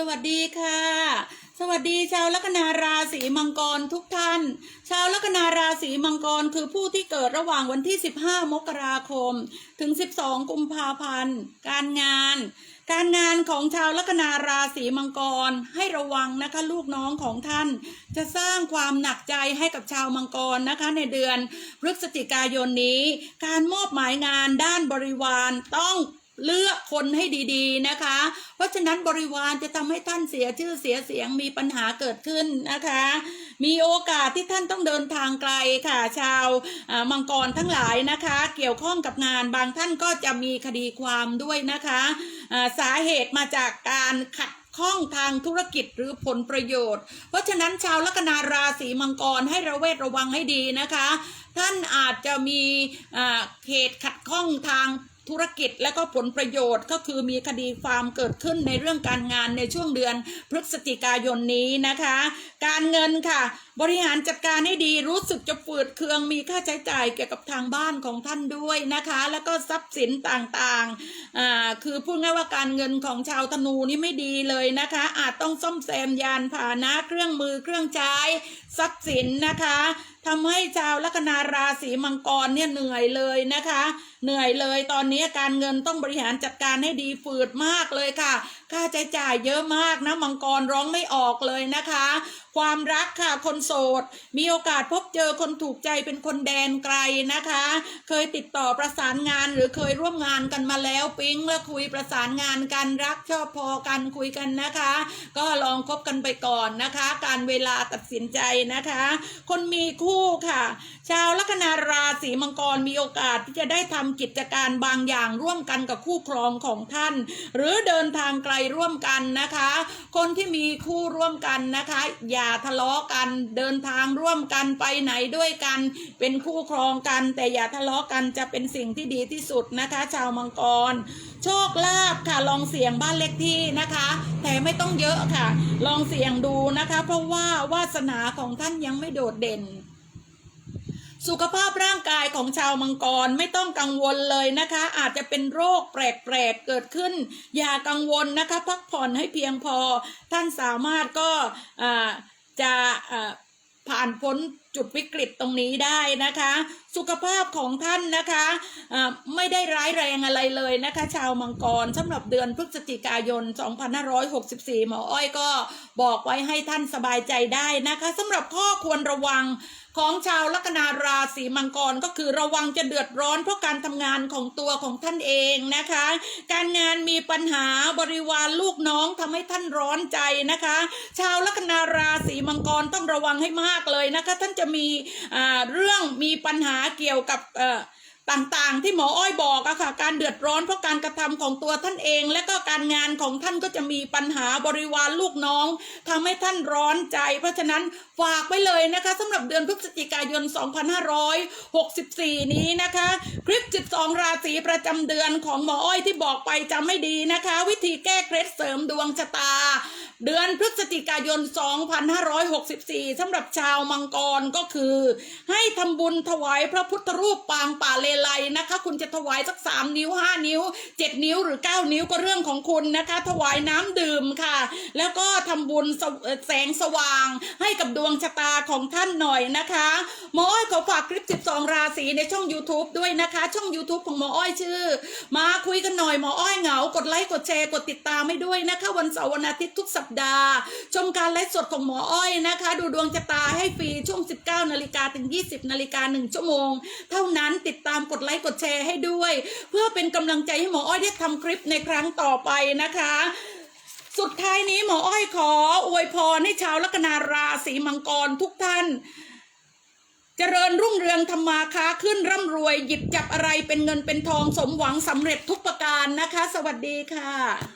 สวัสดีค่ะ สวัสดีชาวลัคนาราศีมังกรทุกท่าน ชาวลัคนาราศีมังกรคือผู้ที่เกิดระหว่างวันที่ 15 มกราคม ถึง 12 กุมภาพันธ์ การงาน การงานของชาวลัคนาราศีมังกรให้ระวังนะคะลูกน้องของท่าน จะสร้างความหนักใจให้กับชาวมังกรนะคะในเดือนพฤศจิกายนนี้ การมอบหมายงานด้านบริวารต้อง เลือกคนให้ดีๆนะคะ เพราะฉะนั้นบริวารจะทำให้ท่านเสียชื่อเสียเสียงมีปัญหาเกิดขึ้นนะคะ มีโอกาสที่ท่านต้องเดินทางไกลค่ะ ชาวมังกรทั้งหลายนะคะ เกี่ยวข้องกับงานบางท่านก็จะมีคดีความด้วยนะคะสาเหตุมาจากการขัดข้องทางธุรกิจหรือผลประโยชน์ เพราะฉะนั้นชาวลัคนาราศีมังกรให้ระเวทระวังให้ดีนะคะ ท่านอาจจะมีเหตุขัดข้องทาง ธุรกิจและก็ผลประโยชน์ก็คือมีคดีความเกิดขึ้นในเรื่องการงานในช่วงเดือนพฤศจิกายนนี้นะคะ การเงินค่ะ บริหารจัดการให้ดีรู้สึกจะฝืดเคืองมีค่าใช้จ่ายเกี่ยวกับทางบ้านของท่านด้วยนะคะ แล้วก็ทรัพย์สินต่างๆอ่าคือพูดง่ายว่าการเงินของชาวธนูนี่ไม่ดีเลยนะคะ อาจต้องซ่อมแซมยานพาหนะเครื่องมือเครื่องใช้ทรัพย์สินนะคะ ทำให้ชาวลัคนาราศีมังกรเนี่ยเหนื่อยเลยนะคะ เหนื่อยเลยตอนนี้การเงินต้องบริหารจัดการให้ดีฝืดมากเลยค่ะ ค่าใช้จ่ายเยอะมากนะมังกรร้องไม่ออกเลยนะคะ ความรักค่ะคนโสด มีโอกาสพบเจอคนถูกใจเป็นคนแดนไกลนะคะ เคยติดต่อประสานงานหรือเคยร่วมงานกันมาแล้วปิ๊งแล้วคุยประสานงานกันรักชอบพอกันคุยกันนะคะ ก็ลองคบกันไปก่อนนะคะ การเวลาตัดสินใจนะคะ คนมีคู่ค่ะ ชาวลัคนาราศีมังกรมีโอกาสที่จะได้ทำกิจการบางอย่างร่วมกันกับคู่ครองของท่าน หรือเดินทางไกลร่วมกันนะคะ คนที่มีคู่ร่วมกันนะคะ อย่าทะเลาะกันเดินทางร่วมกันไปไหนด้วยกัน เป็นคู่ครองกัน แต่อย่าทะเลาะกันจะเป็นสิ่งที่ดีที่สุดนะคะ ชาวมังกร โชคลาภค่ะลองเสี่ยงบ้านเลขที่นะคะ แต่ไม่ต้องเยอะค่ะ ลองเสี่ยงดูนะคะ เพราะว่าวาสนาของท่านยังไม่โดดเด่น สุขภาพร่างกายของชาวมังกรไม่ต้องกังวลเลยนะคะ อาจจะเป็นโรคแปลกๆเกิดขึ้น อย่ากังวลนะคะ พักผ่อนให้เพียงพอ ท่านสามารถก็จะผ่านพ้น จุดวิกฤตตรงนี้ได้นะคะ สุขภาพของท่านนะคะอ่าไม่ได้ร้ายแรงอะไรเลยนะคะ ชาวมังกรสำหรับเดือนพฤศจิกายน 2564 หมออ้อยก็บอกไว้ให้ท่านสบายใจได้นะคะสำหรับข้อควรระวังของชาวลัคนาราศีมังกรก็คือระวังจะเดือดร้อนเพราะการทำงานของตัวของท่านเองนะคะ การงานมีปัญหาบริวารลูกน้องทำให้ท่านร้อนใจนะคะ ชาวลัคนาราศีมังกรต้องระวังให้มากเลยนะคะ ท่านจะมีเรื่องมีปัญหาเกี่ยวกับต่างๆ ที่หมออ้อยบอกอะค่ะ การเดือดร้อนเพราะการกระทำของตัวท่านเอง และก็การงานของท่านก็จะมีปัญหาบริวารลูกน้องทำให้ท่านร้อนใจ เพราะฉะนั้นฝากไว้เลยนะคะสำหรับเดือนพฤศจิกายน 2564 นี้นะคะ คลิป 12 ราศีประจำเดือนของหมออ้อยที่บอกไปจำไม่ดีนะคะ วิธีแก้เคล็ดเสริมดวงชะตา เดือนพฤศจิกายน 2564สำหรับชาวมังกรก็คือ ให้ทำบุญถวายพระพุทธรูปปางป่าเลไลนะคะ คุณจะถวายสัก 3 นิ้ว 5 นิ้ว 7 นิ้วหรือ 9 นิ้วก็เรื่องของคุณนะคะ ถวายน้ำดื่มค่ะ แล้วก็ทำบุญแสงสว่าง ให้กับดวงชะตาของท่านหน่อยนะคะหมออ้อยขอฝากคลิป 12 ราศีในช่อง YouTube ด้วยนะคะ ช่อง YouTube ของหมออ้อยชื่อ มาคุยกันหน่อยหมออ้อยเหงากดไลค์กดแชร์กดติดตามให้ด้วยนะคะ วันเสาร์วันอาทิตย์ทุกสัปดาห์ ชมการไลฟ์สดของหมออ้อยนะคะ ดูดวงชะตาให้ฟรีช่วง 19นาฬิกาถึง 20นาฬิกา1ชั่วโมง เท่านั้นติดตามกดไลค์กดแชร์ให้ด้วย เพื่อเป็นกำลังใจให้หมออ้อยได้ทำคลิปในครั้งต่อไปนะคะสุดท้ายนี้หมออ้อยขอ อวยพรให้ชาวลัคนาราศีมังกรทุกท่าน เจริญรุ่งเรืองธรรมาค้าขึ้นร่ำรวยหยิบจับอะไรเป็นเงินเป็นทองสมหวังสำเร็จทุกประการนะคะ สวัสดีค่ะ